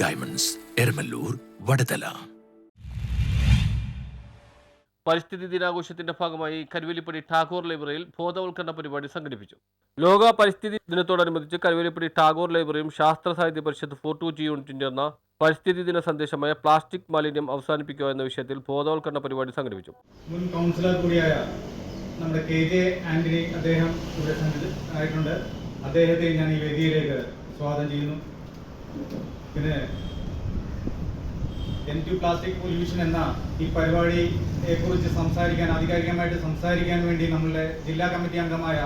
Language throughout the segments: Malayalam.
ഡയമണ്ട്സ് എരമല്ലൂർ വടതല പരിസ്ഥിതി ദിനാഘോഷത്തിന്റെ ഭാഗമായി കരുവേലിപ്പടി ടാഗോർ ലൈബ്രറിയിൽ ബോധവൽക്കരണ പരിപാടി സംഘടിപ്പിച്ചു. ലോക പരിസ്ഥിതി ദിനത്തോടനുബന്ധിച്ച് കരുവേലിപ്പടി ടാഗോർ ലൈബ്രറിയും ശാസ്ത്ര സാഹിത്യ പരിഷത്ത് ഫോർ ടു ജി യൂണിറ്റും ചേർന്ന പരിസ്ഥിതി ദിന സന്ദേശമായ പ്ലാസ്റ്റിക് മാലിന്യം അവസാനിപ്പിക്കുക എന്ന വിഷയത്തിൽ ബോധവൽക്കരണ പരിപാടി സംഘടിപ്പിച്ചു. മുൻ കൗൺസിലർ കൂടിയായ നമ്മുടെ കെ ജെ ആന്റണി അദ്ദേഹം ഇവിടെ ആയിട്ടുണ്ട്. അദ്ദേഹത്തെ ഞാൻ ഈ വേദിയിലേക്ക് സ്വാഗതം ചെയ്യുന്നു. പിന്നെ എൻ ടു പ്ലാസ്റ്റിക് പൊല്യൂഷൻ എന്ന ഈ പരിപാടിയെ കുറിച്ച് സംസാരിക്കാൻ ആധികാരികമായിട്ട് സംസാരിക്കാൻ വേണ്ടി നമ്മളുടെ ജില്ലാ കമ്മിറ്റി അംഗമായ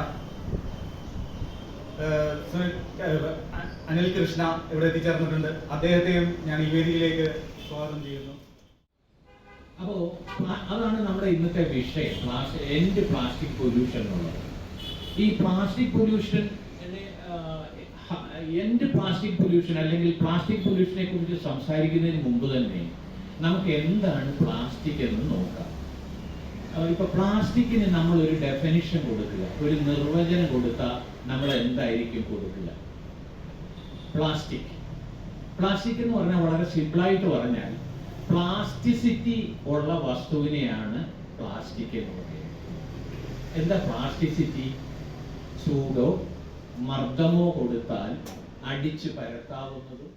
അനിൽ കൃഷ്ണ ഇവിടെ എത്തിച്ചേർന്നിട്ടുണ്ട്. അദ്ദേഹത്തെയും ഞാൻ ഈ വേദിയിലേക്ക് സ്വാഗതം ചെയ്യുന്നു. അപ്പോ അതാണ് നമ്മുടെ ഇന്നത്തെ വിഷയം എൻഡ് പ്ലാസ്റ്റിക് പൊല്യൂഷൻ ഈ plastic pollution end plastic pollution അല്ലെങ്കിൽ പ്ലാസ്റ്റിക് പൊല്യൂഷനെ കുറിച്ച് സംസാരിക്കുന്നതിന് മുമ്പ് തന്നെ നമുക്ക് എന്താണ് പ്ലാസ്റ്റിക് എന്ന് നോക്കാം. ഇപ്പൊ പ്ലാസ്റ്റിക്കിന് നമ്മൾ ഒരു ഡെഫിനിഷൻ കൊടുക്കുക. ഒരു നിർവചനം കൊടുത്താൽ നമ്മൾ എന്തായിരിക്കും കൊടുക്കുക? പ്ലാസ്റ്റിക് പ്ലാസ്റ്റിക് എന്ന് പറഞ്ഞാൽ വളരെ സിമ്പിളായിട്ട് പറഞ്ഞാൽ പ്ലാസ്റ്റിസിറ്റി ഉള്ള വസ്തുവിനെയാണ് പ്ലാസ്റ്റിക് എന്ന് പറയുന്നത്. എന്താ പ്ലാസ്റ്റിസിറ്റി ചൂടോ മർദ്ദമോ കൊടുത്താൽ അടിച്ചു പരത്താവുന്നതും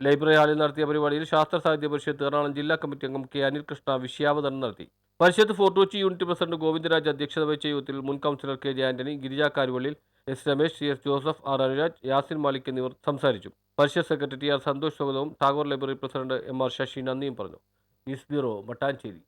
ലൈബ്രറി ഹാളിൽ നടത്തിയ പരിപാടിയിൽ ശാസ്ത്ര സാഹിത്യ പരിഷത്ത് എറണാകുളം ജില്ലാ കമ്മിറ്റി അംഗം കെ അനിൽ കൃഷ്ണ വിഷയാവതരണം നടത്തി. പരിഷത്ത് ഫോർട്ടോച്ചി യൂണിറ്റ് പ്രസിഡന്റ് ഗോവിന്ദരാജ് അധ്യക്ഷത വഹിച്ച യോഗത്തിൽ മുൻ councillor K J Antony Girija Karuvallil S Ramesh C S Joseph R Anuraj Yasin Malik എന്നിവർ സംസാരിച്ചു. പരിഷത്ത് സെക്രട്ടറി ആർ സന്തോഷ് സ്വാഗതവും Tagore library president M R Sasi നന്ദിയും പറഞ്ഞു. News bureau Mattancherry